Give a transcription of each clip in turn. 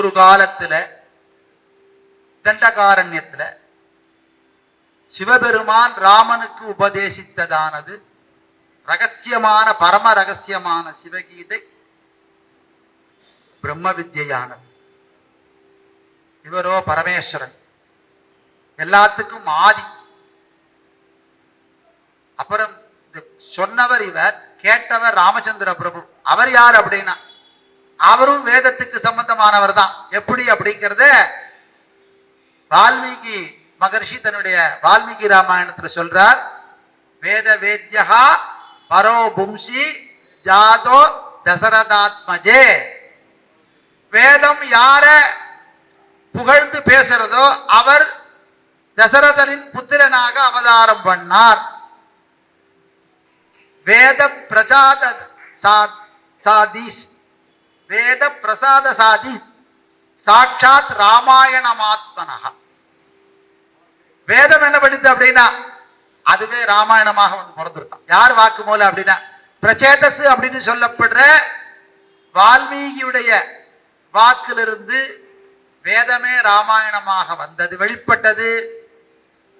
ஒரு காலத்துல தண்டகாரண்யத்துல சிவபெருமான் ராமனுக்கு உபதேசித்ததானது ரகசியமான பரம ரகசியமான சிவகீதை பிரம்ம வித்யானது இவரோ பரமேஸ்வரன். எல்லாத்துக்கும் ஆதி. அப்புறம் சொன்னவர் இவர் கேட்டவர் ராமச்சந்திர பிரபு. அவர் யார் அப்படின்னா அவரும் வேதத்துக்கு சம்பந்தமானவர் தான் எப்படி அப்படிங்கிறத வால்மீகி மகர்ஷி தன்னுடைய வால்மீகி ராமாயணத்துல சொல்றார். வேத வேத்யா பரோ பும்சி ஜாதோ தசரதாத்மஜே. வேதம் யார புகழ்ந்து பேசுறதோ அவர் தசரதனின் புத்திரனாக அவதாரம் பண்ணார். வேத பிரஜாத சா- சாதீஸ் வேத பிரசாத சாதி சாட்சாத் ராமாயணமாத்மனக வேதம் என்ன பண்ணுது அப்படின்னா அதுவே ராமாயணமாக வந்து பிறந்திருக்கான் யார் வாக்கு மூலம் அப்படின்னா பிரச்சேதஸ் அப்படின்னு சொல்லப்படுற வால்மீகியுடைய வாக்கிலிருந்து வேதமே ராமாயணமாக வந்தது வெளிப்பட்டது.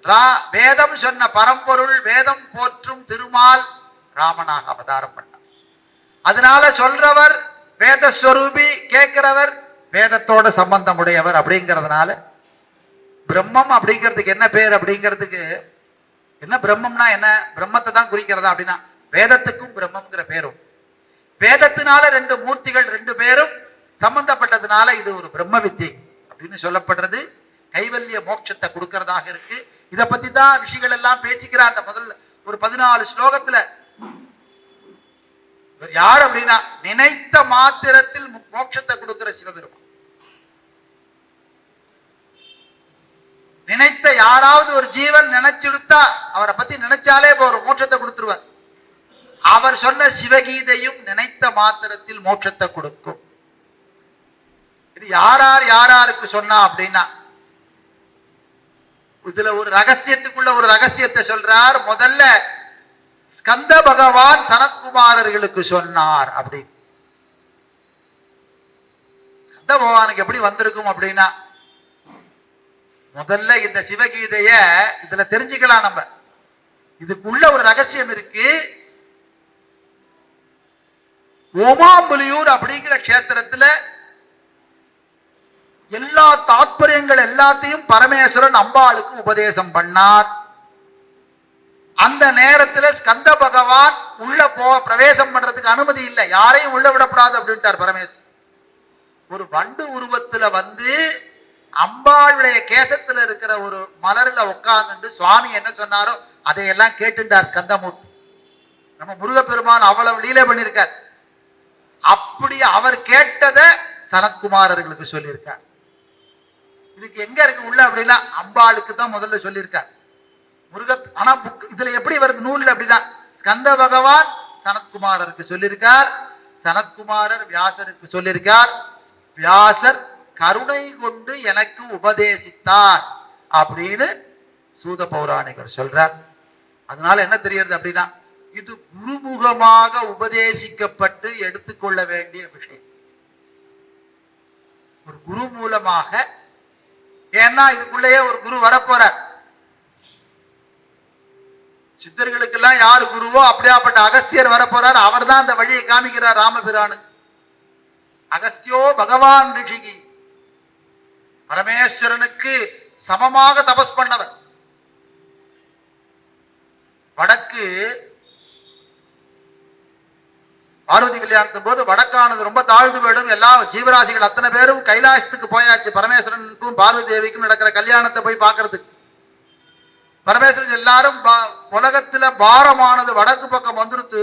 ரா- வேதம் சொன்ன பரம்பொருள் வேதம் போற்றும் திருமால் ராமனாக அவதாரம் பண்ணார். அதனால சொல்றவர் வேதஸ்வரூபி கேட்கிறவர் வேதத்தோட சம்பந்தம் உடையவர் அப்படிங்கிறதுனால பிரம்மம் அப்படிங்கிறதுக்கு என்ன பேர் அப்படிங்கிறதுக்கு என்ன பிரம்மம்னா என்ன? பிரம்மத்தை தான் குறிக்கிறதா அப்படின்னா வேதத்துக்கும் பிரம்மம்ங்கிற பேரும். வேதத்தினால ரெண்டு மூர்த்திகள் ரெண்டு பேரும் சம்பந்தப்பட்டதுனால இது ஒரு பிரம்ம வித்தை அப்படின்னு சொல்லப்படுறது. கைவல்ய மோட்சத்தை கொடுக்கறதாக இருக்கு. இதை பத்தி தான் ரிஷிகள் எல்லாம் பேசிக்கிறார் அந்த முதல்ல ஒரு பதினாலு ஸ்லோகத்துல இவர் யார் அப்படின்னா நினைத்த மாத்திரத்தில் மோட்சத்தை கொடுக்கிற சிவபெருமான். நினைத்த யாராவது ஒரு ஜீவன் நினைச்சுடுத்தா அவரை பத்தி நினைச்சாலே ஒரு மோட்சத்தை கொடுத்துருவார். அவர் சொன்ன சிவகீதையும் நினைத்த மாத்திரத்தில் மோட்சத்தை கொடுக்கும். இது யாரார் யாராருக்கு சொன்னா அப்படின்னா இதுல ஒரு ரகசியத்துக்குள்ள ஒரு ரகசியத்தை சொல்றார். முதல்ல ஸ்கந்த பகவான் சனத்குமாரர்களுக்கு சொன்னார் அப்படின்னு ஸ்கந்த பகவானுக்கு எப்படி வந்திருக்கும் அப்படின்னா முதல்ல இந்த சிவகீதைய இதுல தெரிஞ்சுக்கலாம் நம்ம. இதுக்குள்ள ஒரு ரகசியம் இருக்கு. ஓமாம்புலியூர் அப்படிங்கிற கஷேத்திரத்துல எல்லா தாத்பரியங்கள் எல்லாத்தையும் பரமேஸ்வரன் அம்பாளுக்கு உபதேசம் பண்ணார். அந்த நேரத்துல ஸ்கந்த பகவான் உள்ள போ பிரவேசம் பண்றதுக்கு அனுமதி இல்லை. யாரையும் உள்ள விடக்கூடாது அப்படின்ட்டார் பரமேஸ்வரன் ஒரு வண்டு உருவத்துல வந்து அம்பாளுடைய கேசத்துல இருக்கிற ஒரு மலர்ல உட்கார்ந்துட்டு சுவாமி என்ன சொன்னாரோ அதையெல்லாம் கேட்டுட்டார் ஸ்கந்தமூர்த்தி. நம்ம முருகப்பெருமான் அவ்வளவு லீலை பண்ணியிருக்கார். அப்படி அவர் கேட்டதை சனத்குமாரர்களுக்கு சொல்லியிருக்கார். இதுக்கு எங்க இருக்கு உள்ள அப்படின்னா அம்பாளுக்கு தான் முதல்ல சொல்லியிருக்கார். முருக ஆனா புக் இதுல எப்படி வருது? நூல்ல அப்படின்னா ஸ்கந்த பகவான் சனத்குமாரருக்கு சொல்லியிருக்கார் சனத்குமாரர் வியாசருக்கு சொல்லியிருக்கார் வியாசர் கருணை கொண்டு எனக்கு உபதேசித்தார். அப்படின்னு சூத பௌராணிகர் சொல்றார். அதனால என்ன தெரியறது அப்படின்னா இது குருமுகமாக உபதேசிக்கப்பட்டு எடுத்துக்கொள்ள வேண்டிய விஷயம். ஒரு குரு மூலமாக ஏன்னா இதுக்குள்ளேயே ஒரு குரு வரப்போறார். சித்தர்களுக்கெல்லாம் யார் குருவோ அப்படியாப்பட்ட அகஸ்தியர் வரப்போறார். அவர் தான் அந்த வழியை காமிக்கிறார் ராமபிரானு. அகஸ்தியோ பகவான் ரிஷிகி. பரமேஸ்வரனுக்கு சமமாக தபஸ் பண்ணவர். வடக்கு பார்வதி கல்யாணத்தின் போது வடக்கானது ரொம்ப தாழ்ந்து போயிடும். எல்லா ஜீவராசிகள் அத்தனை பேரும் கைலாசத்துக்கு போயாச்சு. பரமேஸ்வரனுக்கும் பார்வதி தேவிக்கும் நடக்கிற கல்யாணத்தை போய் பார்க்கறதுக்கு. பரமேஸ்வரன் எல்லாரும் உலகத்துல பாரமானது வடக்கு பக்கம் வந்துருத்து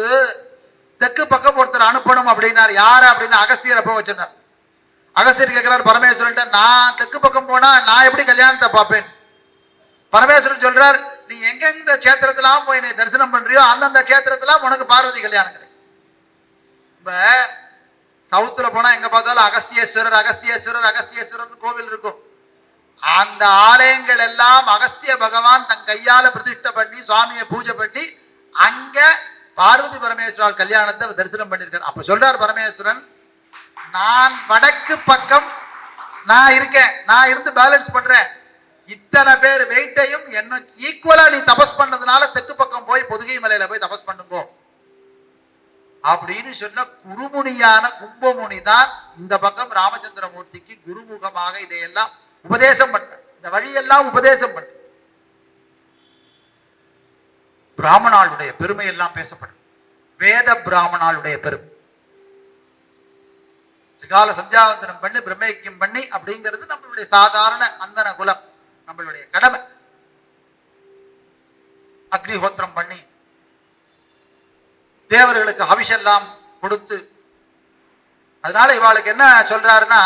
தெற்கு பக்கம் ஒருத்தர் அனுப்பணும் அப்படின்னார். யாரு அப்படின்னு அகஸ்தியரை போக வச்சிருந்தார். அகஸ்தியர் கேட்கிறார் பரமேஸ்வரன் நான் தெற்கு பக்கம் போனா நான் எப்படி கல்யாணத்தை பார்ப்பேன்? பரமேஸ்வரன் சொல்றார் நீ எங்கெந்த கஷேத்திரத்தெல்லாம் போய் நீ தரிசனம் பண்றியோ அந்தந்த கஷேத்திரத்தெல்லாம் உனக்கு பார்வதி கல்யாணம் கிடைக்கும். இப்ப சவுத்துல போனா எங்க பார்த்தாலும் அகஸ்தியேஸ்வரர் அகஸ்தியேஸ்வரர் அகஸ்தியேஸ்வரர் கோவில் இருக்கும். அந்த ஆலயங்கள் எல்லாம் அகஸ்திய பகவான் தன் கையால பிரதிஷ்டை பண்ணி சுவாமியை பூஜை பண்ணி அங்க பார்வதி பரமேஸ்வரர் கல்யாணத்தை தரிசனம் பண்ணியிருக்கார். அப்ப சொல்றார் பரமேஸ்வரன் நான் வடக்கு பக்கம் நான் இருக்கேன். நான் இருந்து பேலன்ஸ் பண்றேன். இத்தனை பேர் வெயிட்டையும் என்ன ஈக்குவலா நீ தபஸ் பண்ணதுனால தெற்கு பக்கம் போய் பொதுகை மலையில போய் தபஸ் பண்ணுங்கோ. அப்படின்னு சொன்ன குருமுனியான கும்பமுனி தான் இந்த பக்கம் ராமச்சந்திரமூர்த்திக்கு குருமுகமாக இதையெல்லாம் உபதேசம் பண்ண இந்த வழியெல்லாம் உபதேசம் பண்ண பிராமணாளுடைய பெருமை எல்லாம் பேசப்படும். வேத பிராமணாளுடைய பெருமை. திரிகால சந்தியாவந்தனம் பண்ணி பிரம்மேக்கியம் பண்ணி அப்படிங்கிறது நம்மளுடைய சாதாரண அந்தன குலம் நம்மளுடைய கடமை. அக்னிஹோத்திரம் பண்ணி தேவர்களுக்கு அவிஷெல்லாம் கொடுத்து அதனால இவாளுக்கு என்ன சொல்றாருன்னா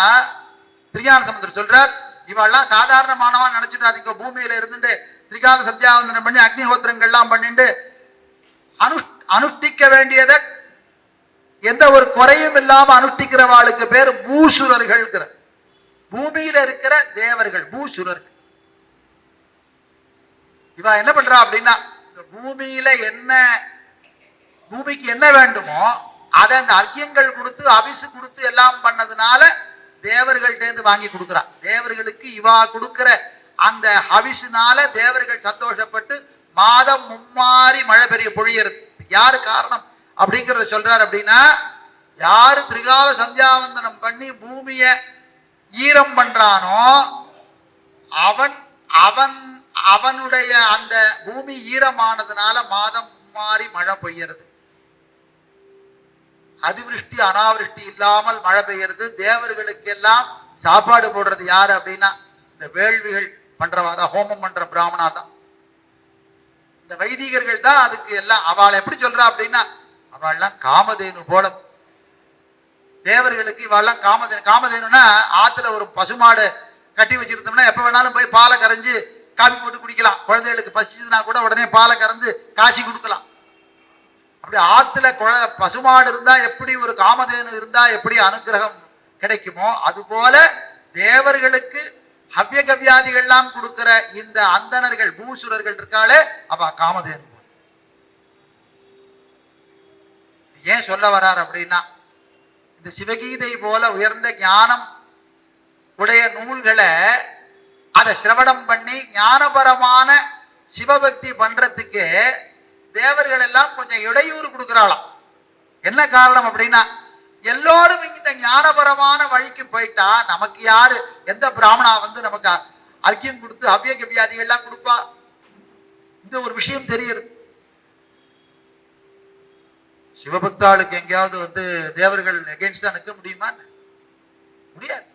திரியான சமுத்திரம் சொல்றார் இவெல்லாம் சாதாரணமானவா நினைச்சிடாதீங்க. பூமியில இருந்துட்டு திரிகால சத்தியாவந்தனம் பண்ணி அக்னிஹோத்திரங்கள்லாம் பண்ணிட்டு அனு அனுஷ்டிக்க வேண்டியதை எந்த ஒரு குறையும் இல்லாம அனுஷ்டிக்கிறவாளுக்கு பேர் பூசுரர்கள் பூமியில இருக்கிற தேவர்கள் பூசுரர்கள். இவ என்ன பண்றா அப்படின்னா பூமியில என்ன பூமிக்கு என்ன வேண்டுமோ அதை அந்த அர்க்கியங்கள் கொடுத்து அபிசு கொடுத்து எல்லாம் பண்ணதுனால தேவர்கள்ட்டேந்து வாங்கி கொடுக்குறா தேவர்களுக்கு இவா கொடுக்குற அந்த ஹவிசுனால தேவர்கள் சந்தோஷப்பட்டு மாதம் மும்மாறி மழை பெரிய பொழியறது யாரு காரணம்? அப்படிங்கிறத சொல்றாரு அப்படின்னா யாரு திரிகால சந்தியாவந்தனம் பண்ணி பூமிய ஈரம் பண்றானோ அவன் அவன் அவனுடைய அந்த பூமி ஈரமானதுனால மாதம் மும்மாறி மழை பெய்யறது. அதிவிருஷ்டி அனாவிருஷ்டி இல்லாமல் மழை பெய்யறது. தேவர்களுக்கு எல்லாம் சாப்பாடு போடுறது யாரு அப்படின்னா இந்த வேள்விகள் பண்றவா ஹோமம் பண்ற பிராமணா தான். இந்த வைதிகர்கள் தான் அதுக்கு எல்லாம் அவளை எப்படி சொல்றா அப்படின்னா அவள்லாம் காமதேனு போல. தேவர்களுக்கு இவெல்லாம் காமதேனு காமதேனுனா ஆத்துல ஒரு பசுமாடு கட்டி வச்சிருந்தோம்னா எப்ப வேணாலும் போய் பாலை கரைஞ்சு காப்பி போட்டு குடிக்கலாம். குழந்தைகளுக்கு பசிச்சுதுன்னா கூட உடனே பாலை கறந்து காய்ச்சி கொடுக்கலாம். அப்படி ஆத்துல குழ பசுமாடு இருந்தா எப்படி ஒரு காமதேனு இருந்தா எப்படி அனுகிரகம் கிடைக்குமோ அது போல தேவர்களுக்கு ஹவ்ய கவ்யாதிகள்லாம் கொடுக்கிற இந்த அந்தணர்கள் பூசுரர்கள் இருக்காளே அவ காமதேனு ஏன் சொல்ல வரார் அப்படின்னா இந்த சிவகீதை போல உயர்ந்த ஞானம் உடைய நூல்களை அதை சிரவணம் பண்ணி ஞானபரமான சிவபக்தி பண்றதுக்கு தேவர்கள் எல்லாம் கொஞ்சம் இடையூறு கொடுக்குறாளாம். என்ன காரணம் அப்படின்னா எல்லோரும் இந்த ஞானபரமான வழிக்கு போயிட்டா நமக்கு யாரு எந்த பிராமணா வந்து நமக்கு அர்க்கியம் கொடுத்து அவ்ய கொடுப்பா? இந்த ஒரு விஷயம் தெரியுது. சிவபக்தாளுக்கு எங்கேயாவது வந்து தேவர்கள் எகேன்ஸ்டா நிற்க முடியுமா முடியாது.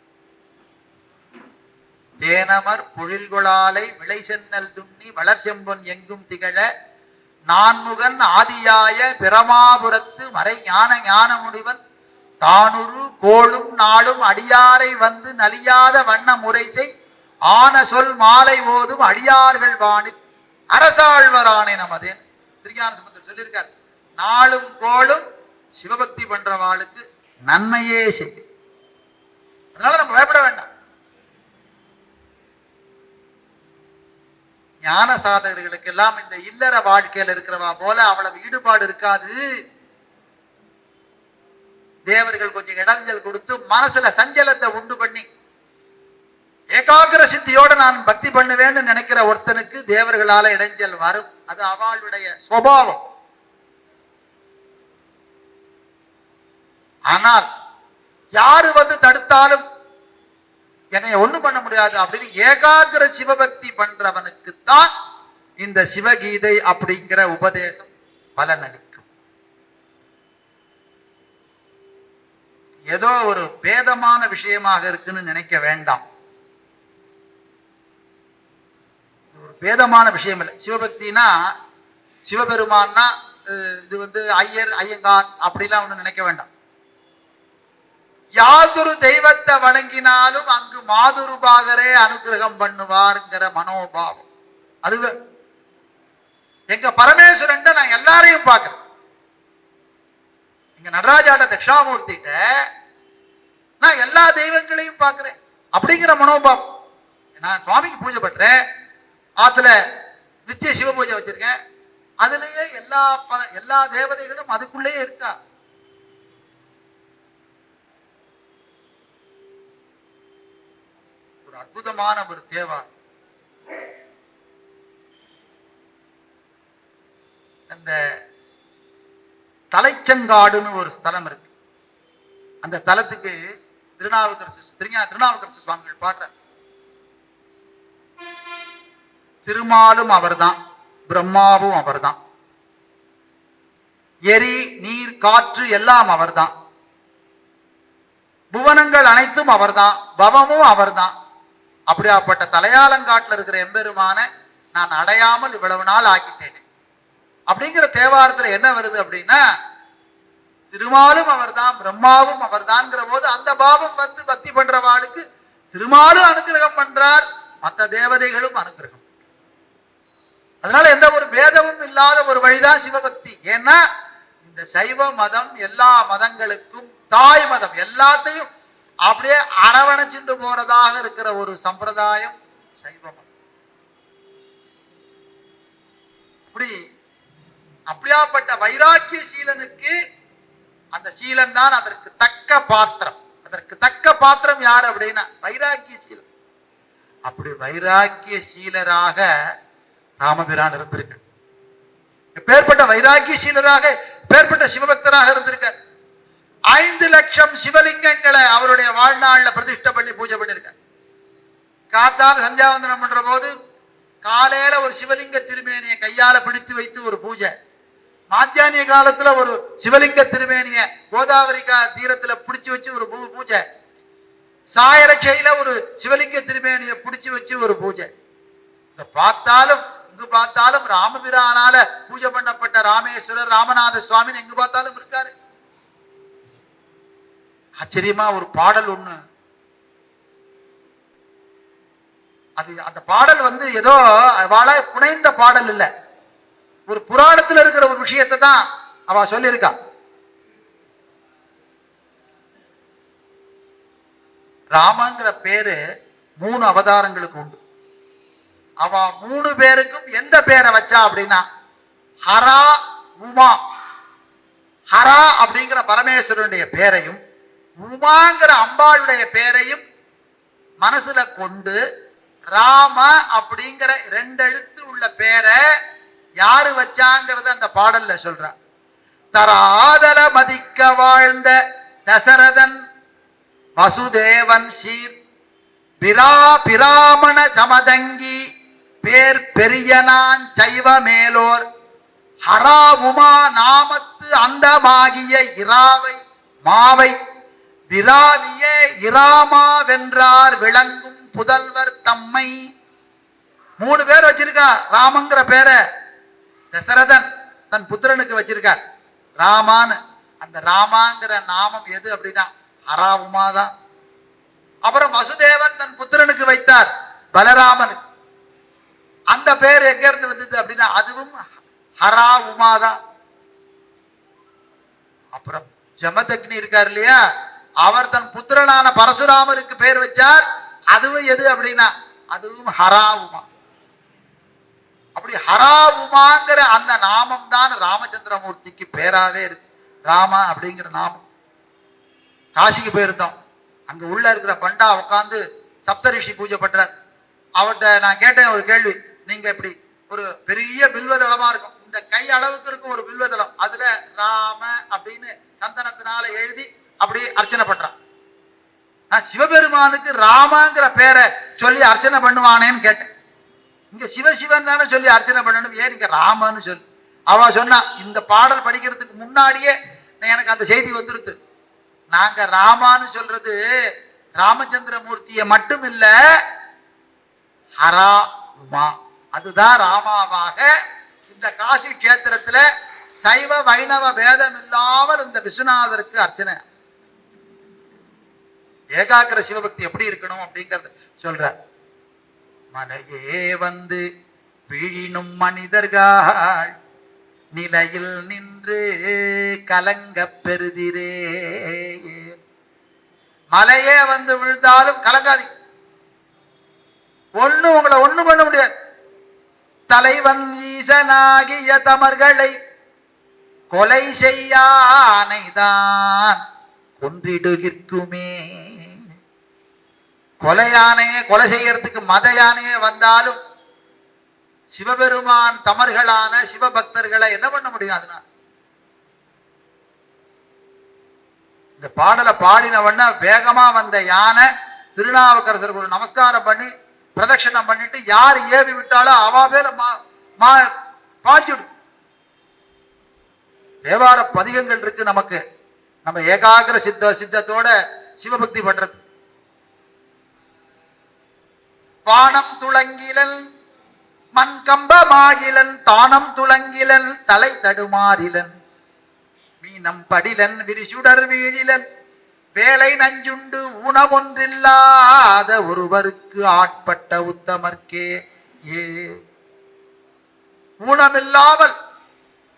தேனமர் பொழில்கொளாலை விளை சென்னல் துண்ணி வளர் செம்பொன் எங்கும் திகழ நான்முகன் ஆதியாய பிரமாபுரத்து மறை ஞான ஞான முடிவன் தானுரு கோளும் நாளும் அடியாரை வந்து நலியாத வண்ண முறை செய் ஆன சொல் மாலை ஓதும் அடியார்கள் வாணி அரசாழ்வரானே நமதேன் திருஞான சம்பந்தர் சொல்லியிருக்கார். நாளும் கோளும் சிவபக்தி பண்றவாளுக்கு நன்மையே செய்யும். அதனால நம்ம பயப்பட வேண்டாம். ஞான சாதகர்களுக்கு எல்லாம் இந்த இல்லற வாழ்க்கையில இருக்கிறவா போல அவ்வளவு ஈடுபாடு இருக்காது. தேவர்கள் கொஞ்சம் இடைஞ்சல் கொடுத்து மனசுல சஞ்சலத்தை உண்டு பண்ணி ஏகாகிர சித்தியோட நான் பக்தி பண்ணுவேன்னு நினைக்கிற ஒருத்தனுக்கு தேவர்களால இடைஞ்சல் வரும். அது அவளுடைய சுவாவம் ஆனால் யாரு வந்து தடுத்தாலும் என்னை ஒண்ணும் பண்ண முடியாது அப்படின்னு ஏகாகிர சிவபக்தி பண்றவனுக்கு தான் இந்த சிவகீதை அப்படிங்கிற உபதேசம் பலனளிக்கும் ஏதோ ஒரு பேதமான விஷயமாக இருக்குன்னு நினைக்க வேண்டாம். ஒரு பேதமான விஷயம் இல்லை. சிவபக்தினா சிவபெருமான்னா இது வந்து ஐயர் ஐயங்கான் அப்படிலாம் ஒண்ணு நினைக்க வேண்டாம். யாதொரு தெய்வத்தை வணங்கினாலும் அங்கு மாதுருபாகரே அனுகிரகம் பண்ணுவார்ங்கிற மனோபாவம். அதுவே. எங்க பரமேஸ்வரன் நான் எல்லாரையும் பார்க்கிறேன். எங்க நடராஜாட்ட தட்சிணாமூர்த்திட்ட நான் எல்லா தெய்வங்களையும் பார்க்கிறேன். அப்படிங்கிற மனோபாவம். நான் சுவாமிக்கு பூஜை பண்றேன். ஆத்துல நித்திய சிவ பூஜை வச்சிருக்கேன். அதுலயே எல்லா ப- எல்லா தேவதைகளும் அதுக்குள்ளேயே இருக்கா. அற்புதமான ஒரு தேவா. அந்த தலைச்சங்காடுன்னு ஒரு ஸ்தலம் இருக்கு. அந்த ஸ்தலத்துக்கு திருநாவுக்கரசு திருஞா திருநாவுக்கரசு சுவாமிகள் பாடுற திருமாலும் அவர்தான் பிரம்மாவும் அவர்தான். எரி நீர் காற்று எல்லாம் அவர்தான். புவனங்கள் அனைத்தும் அவர்தான் பவமும் அவர்தான். அப்படியாப்பட்ட தலையாலங்காட்டில் இருக்கிற எம்பெருமான நான் அடையாமல் இவ்வளவு நாள் ஆக்கிட்டேன். அப்படிங்கிற தேவாரத்துல என்ன வருது அப்படின்னா திருமாலும் அவர்தான் பிரம்மாவும் அவர்தான்ங்கிற போது அந்த பாவம் வந்து பக்தி பண்றவாளுக்கு திருமாலும் அனுகிரகம் பண்றார் மற்ற தேவதைகளும் அனுகிரகம் அதனால எந்த ஒரு பேதமும் இல்லாத ஒரு வழிதான் சிவபக்தி. ஏன்னா இந்த சைவ மதம் எல்லா மதங்களுக்கும் தாய் மதம் எல்லாத்தையும் அப்படியே அரவணைச்சிட்டு போறதாக இருக்கிற ஒரு சம்பிரதாயம் சைவம். இப்படி அப்படியாப்பட்ட வைராக்கிய சீலனுக்கு அந்த சீலன் தான் அதற்கு தக்க பாத்திரம். அதற்கு தக்க பாத்திரம் யார் அப்படின்னா வைராக்கிய சீலன். அப்படி வைராக்கிய சீலராக ராமபிரான் இருந்திருக்க பேர்பட்ட வைராக்கிய சீலராக பேர்பட்ட சிவபக்தராக இருந்திருக்கார். ஐந்து லட்சம் சிவலிங்கங்களை அவருடைய வாழ்நாளில் பிரதிஷ்டை பண்ணி பூஜை பண்ணியிருக்காங்க காத்தால் சந்தியாவந்தனம் பண்ற போது காலையில ஒரு சிவலிங்க திருமேனியை கையால பிடித்து வைத்து ஒரு பூஜை. மாத்தியானிய காலத்துல ஒரு சிவலிங்க திருமேனிய கோதாவரி தீரத்துல பிடிச்சு வச்சு ஒரு பூ- பூஜை. சாயரட்சையில ஒரு சிவலிங்க திருமேனிய பிடிச்சு வச்சு ஒரு பூஜை. பார்த்தாலும் இங்கு பார்த்தாலும் ராமபிரானால பூஜை பண்ணப்பட்ட ராமேஸ்வரர் ராமநாத சுவாமின்னு எங்கு பார்த்தாலும் இருக்காரு. ஆச்சரியமா ஒரு பாடல் ஒண்ணு. அது அந்த பாடல் வந்து ஏதோ அவள புனைந்த பாடல் இல்ல. ஒரு புராணத்துல இருக்கிற ஒரு விஷயத்தை தான் அவ சொல்லியிருக்கா. ராமங்கிற பேரு மூணு அவதாரங்களுக்கு உண்டு. அவ மூணு பேருக்கும் எந்த பேரை வச்சா அப்படின்னா ஹரா உமா. ஹரா அப்படிங்கிற பரமேஸ்வரனுடைய பேரையும் உமாங்கிற அம்பாளுடைய பேரையும் மனசுல கொண்டு ராம அப்படிங்கிற ரெண்டு எழுத்து உள்ள பேரை யாரு வச்சாங்கிறத அந்த பாடல்ல சொல்ற. தராதல மதிக்க வாழ்ந்த தசரதன் வசுதேவன் சீர் பிரா பிராமண சமதங்கி பேர் பெரியனான் சைவ மேலோர் ஹரா உமா நாமத்து அந்தமாகிய இராவை மாவை விராவியே இராமா வென்றார் விளங்கும் புதல்வர் தம்மை. மூணு பேர் வச்சிருக்கா ராமங்கிற பேரை. தசரதன் தன் புத்திரனுக்கு வச்சிருக்கார். ராமான்னு. அந்த ராமாங்கிற நாமம் எது அப்படின்னா ஹரா தான் அப்புறம் வசுதேவன் தன் புத்திரனுக்கு வைத்தார் பலராமனுக்கு அந்த பேர் எங்க இருந்து வந்தது அப்படின்னா அதுவும் ஹரா உமா தான் அப்புறம் ஜமதக்னி இருக்கார் இல்லையா? அவர் தன் புத்திரனான பரசுராமருக்கு பேர் வச்சார். அதுவும் எது அப்படின்னா அதுவும் ஹரா உமா அப்படி ஹரா உமாங்கிற அந்த நாமம் தான் ராமச்சந்திரமூர்த்திக்கு பேராவே இருக்கு. ராமா அப்படிங்கிற நாமம். காசிக்கு போயிருந்தோம். அங்க உள்ள இருக்கிற பண்டா உட்காந்து சப்தரிஷி பூஜை பண்றார். அவர்கிட்ட நான் கேட்டேன் ஒரு கேள்வி. நீங்க இப்படி ஒரு பெரிய பில்வதளமா இருக்கும். இந்த கை அளவுக்கு இருக்கும் ஒரு பில்வதளம். அதுல ராம அப்படின்னு சந்தனத்தினால எழுதி அப்படி அர்ச்சனை பண்றான். நான் சிவபெருமானுக்கு ராமாங்கிற பேரை சொல்லி அர்ச்சனை பண்ணுவானேன்னு கேட்டேன். இங்க சிவசிவன் தானே சொல்லி அர்ச்சனை பண்ணணும் ஏன் இங்க ராமன்னு சொல்லு. அவ சொன்னா இந்த பாடல் படிக்கிறதுக்கு முன்னாடியே எனக்கு அந்த செய்தி வந்துருது. நாங்க ராமான்னு சொல்றது ராமச்சந்திரமூர்த்தியை மட்டும் இல்ல ஹரா உமா. அதுதான் ராமாவாக இந்த காசி கேத்திரத்துல சைவ வைணவ பேதம் இல்லாமல் இந்த விஸ்வநாதருக்கு அர்ச்சனை. ஏகாக்கிர சிவபக்தி எப்படி இருக்கணும் அப்படிங்கறது சொல்ற மலையே வந்து வீழினும் மனிதர்கள் நிலையில் நின்று கலங்கப் பெறுதிரே. மலையே வந்து விழுந்தாலும் கலங்காதி. ஒண்ணு உங்களை ஒண்ணு பண்ண முடியாது. தலைவன் ஈசனாகிய தமர்களை கொலை செய்யானைதான். கொன்றிடுகிற்குமே. கொலை யானையே கொலை செய்யறதுக்கு மத யானையே வந்தாலும் சிவபெருமான் தமர்களான சிவபக்தர்களை என்ன பண்ண முடியும் அதனால்? இந்த பாடலை பாடினவண்ண வேகமா வந்த யானை திருநாவுக்கரசருக்கு ஒரு நமஸ்காரம் பண்ணி பிரதட்சணம் பண்ணிட்டு யார் ஏவி விட்டாலும் அவா மேல மா மா பாய்ச்சிடும் தேவார பதிகங்கள் இருக்கு நமக்கு. நம்ம ஏகாகிர சித்த சித்தத்தோட சிவபக்தி பண்றது. வானம் துளங்கிலன் மண் கம்பமாகிலன் தானம் துளங்கிலன் தலை தடுமாறிலன். மீனம் படிலன் விரிசுடர் வீழிலன். வேலை நஞ்சுண்டு ஊனமொன்றில்லாத ஒருவருக்கு ஆட்பட்ட உத்தமர்க்கே. ஏ ஊனமில்லாமல்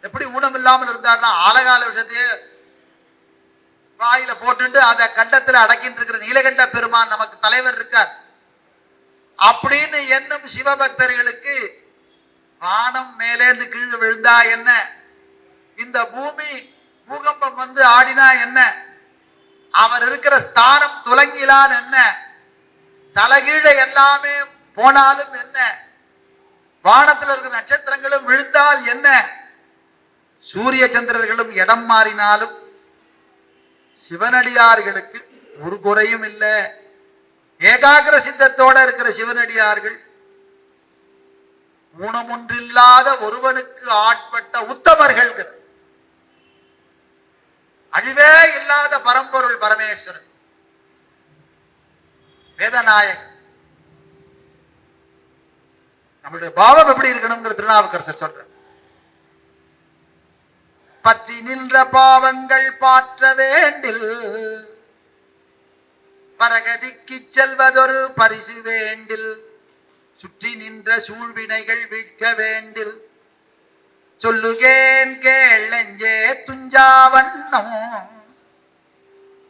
எப்படி ஊனமில்லாமல் இருந்தார்னா ஆலகால விஷயத்தையே வாயில போட்டுட்டு அதை கண்டத்துல அடக்கிட்டு இருக்கிற நீலகண்ட பெருமான் நமக்கு தலைவர் இருக்கார். அப்படின்னு எண்ணும் சிவபக்தர்களுக்கு வானம் மேலேந்து கீழே விழுந்தா என்ன? இந்த பூமி பூகம்பம் வந்து ஆடினா என்ன? அவர் இருக்கிற ஸ்தானம் துலங்கிலான் என்ன? தலைகீழ எல்லாமே போனாலும் என்ன? வானத்தில் இருக்கிற நட்சத்திரங்களும் விழுந்தால் என்ன? சூரிய சந்திரர்களும் இடம் மாறினாலும் சிவனடியார்களுக்கு ஒரு குறையும் இல்லை. ஏகாகிர சித்தத்தோட இருக்கிற சிவனடியார்கள் ஊனமொன்றில்லாத ஒருவனுக்கு ஆட்பட்ட உத்தமர்கள் அழிவே இல்லாத பரம்பொருள் பரமேஸ்வரன். வேதநாயகன். நம்மளுடைய பாவம் எப்படி இருக்கணுங்கிற திருநாவுக்கரசர் சொல்ற பற்றி நின்ற பாவங்கள் பாற்ற வேண்டில் பரகதிக்கு செல்வதொரு பரிசு வேண்டில் சுற்றி நின்ற சூழ்வினைகள் விற்க வேண்டில். சொல்லுகேன் கேள் நெஞ்சே துஞ்சாவண்ணம்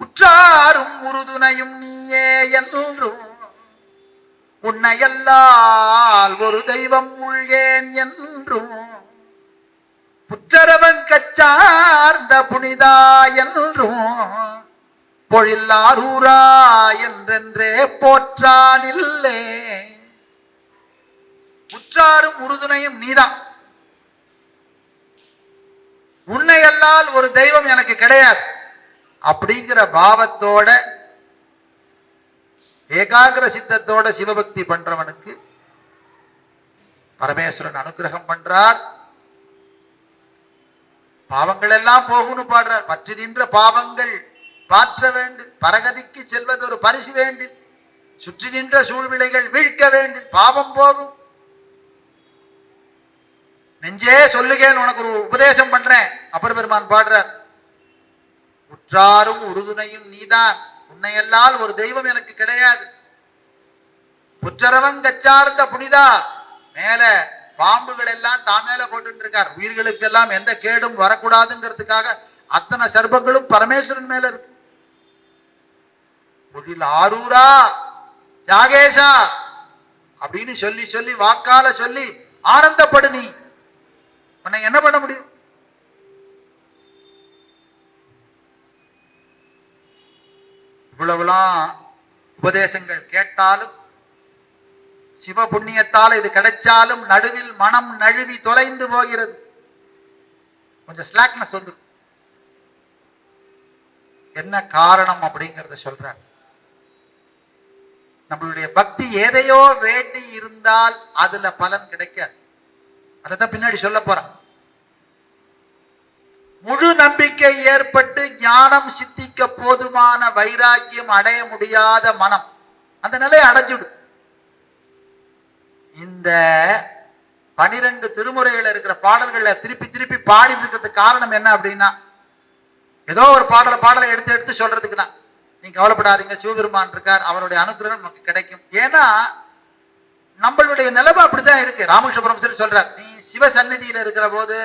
உற்றாரும் உறுதுணையும் நீயே என்றும். உன்னையல்லால் ஒரு தெய்வம் உள்கேன் என்றும். புற்றரவன் கச்சார்ந்த புனிதா என்றும் பொழில்லாரூரா என்றென்றே போற்றானில்லே. உற்றாரும் உறுதுணையும் நீதான். உன்னை அல்லால் ஒரு தெய்வம் எனக்கு கிடையாது. அப்படிங்கிற பாவத்தோட ஏகாகிர சித்தத்தோட சிவபக்தி பண்றவனுக்கு பரமேஸ்வரன் அனுகிரகம் பண்றார். பாவங்கள் எல்லாம் போகும்னு பாடுறார். பற்றி நின்ற பாவங்கள் பாற்ற வேண்டும். பரகதிக்கு செல்வது ஒரு பரிசு வேண்டும். சுற்றி நின்ற சூழ்நிலைகள் வீழ்க்க வேண்டும். பாவம் போகும். நெஞ்சே சொல்லுகேன் உனக்கு ஒரு உபதேசம் பண்றேன். அப்பர் பெருமான் பாடுறார். உற்றாரும் உறுதுணையும் நீதான். உன்னையல்லால் ஒரு தெய்வம் எனக்கு கிடையாது. புற்றரவங்கச்சார்ந்த புனிதா. மேல பாம்புகள் எல்லாம் தான் மேல போட்டு இருக்கார் உயிர்களுக்கு எல்லாம் எந்த கேடும் வரக்கூடாதுங்கிறதுக்காக அத்தனை சர்பங்களும் பரமேஸ்வரன் மேல இருக்கு. ஆரூரா யாகேசா அப்படின்னு சொல்லி சொல்லி வாக்கால சொல்லி ஆனந்தப்படு நீ. உன்னை என்ன பண்ண முடியும்? இவ்வளவுலாம் உபதேசங்கள் கேட்டாலும் சிவ புண்ணியத்தால் இது கிடைச்சாலும் நடுவில் மனம் நழுவி தொலைந்து போகிறது. கொஞ்சம் ஸ்லாக்னஸ் வந்து. என்ன காரணம் அப்படிங்கறத சொல்றார். நம்மளுடைய பக்தி எதையோ வேண்டி இருந்தால் அதுல பலன் கிடைக்காது. அதைத்தான் பின்னாடி சொல்ல போறான். முழு நம்பிக்கை ஏற்பட்டு ஞானம் சித்திக்க போதுமான வைராக்கியம் அடைய முடியாத மனம். அந்த நிலையை அடைஞ்சிடும் இந்த பனிரெண்டு திருமுறைகள் இருக்கிற பாடல்களை திருப்பி திருப்பி பாடிட்டு இருக்கிறதுக்கு காரணம் என்ன அப்படின்னா ஏதோ ஒரு பாடலை பாடலை எடுத்து எடுத்து சொல்றதுக்குன்னா நீங்க கவலைப்படாதீங்க. சிவபெருமான் இருக்கார் அவருடைய அனுகிரகம் நமக்கு கிடைக்கும். ஏன்னா நம்மளுடைய நிலைமை அப்படிதான் இருக்கு. ராமகிருஷ்ணபுரம் சரி சொல்றார் நீ சிவ சந்நிதியில இருக்கிற போது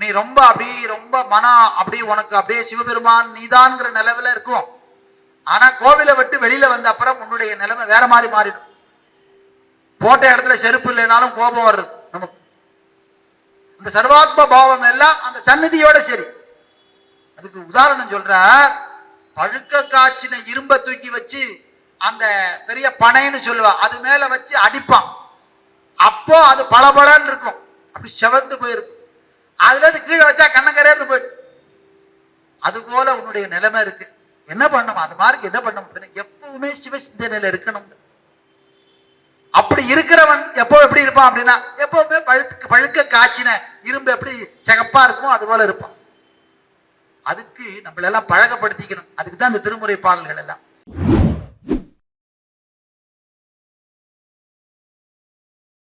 நீ ரொம்ப அப்படியே ரொம்ப மனம் அப்படியே உனக்கு அப்படியே சிவபெருமான் நீதான்ங்கிற நிலவுல இருக்கும். ஆனா கோவிலை விட்டு வெளியில வந்த அப்புறம் உன்னுடைய நிலைமை வேற மாதிரி மாறிடும். போட்ட இடத்துல செருப்பு இல்லைனாலும் கோபம் வருது நமக்கு. இந்த சர்வாத்ம பாவம் எல்லாம் அந்த சந்நிதியோட சரி. அதுக்கு உதாரணம் சொல்ற பழுக்க காய்ச்சின இரும்ப தூக்கி வச்சு அந்த பெரிய பனைன்னு சொல்லுவா அது மேல வச்சு அடிப்பான். அப்போ அது பளபளன்னு இருக்கும். அப்படி செவந்து போயிருக்கும் அதுல இருந்து கீழே வச்சா கண்ணங்கரையிருந்து போயிடும் அது போல உன்னுடைய நிலைமை இருக்கு. என்ன பண்ணணும்? அது மாதிரி என்ன பண்ணணும் எப்பவுமே சிவ சிந்தனையில இருக்கணும். அப்படி இருக்கிறவன் எப்போ எப்படி இருப்பான் அப்படின்னா எப்பவுமே பழுத்து பழுக்க காய்ச்சின இரும்பு எப்படி சிகப்பா இருக்குமோ அது போல இருப்பான். அதுக்கு நம்மளெல்லாம் பழகப்படுத்திக்கணும் அதுக்கு தான் இந்த திருமுறை பாடல்கள் எல்லாம்.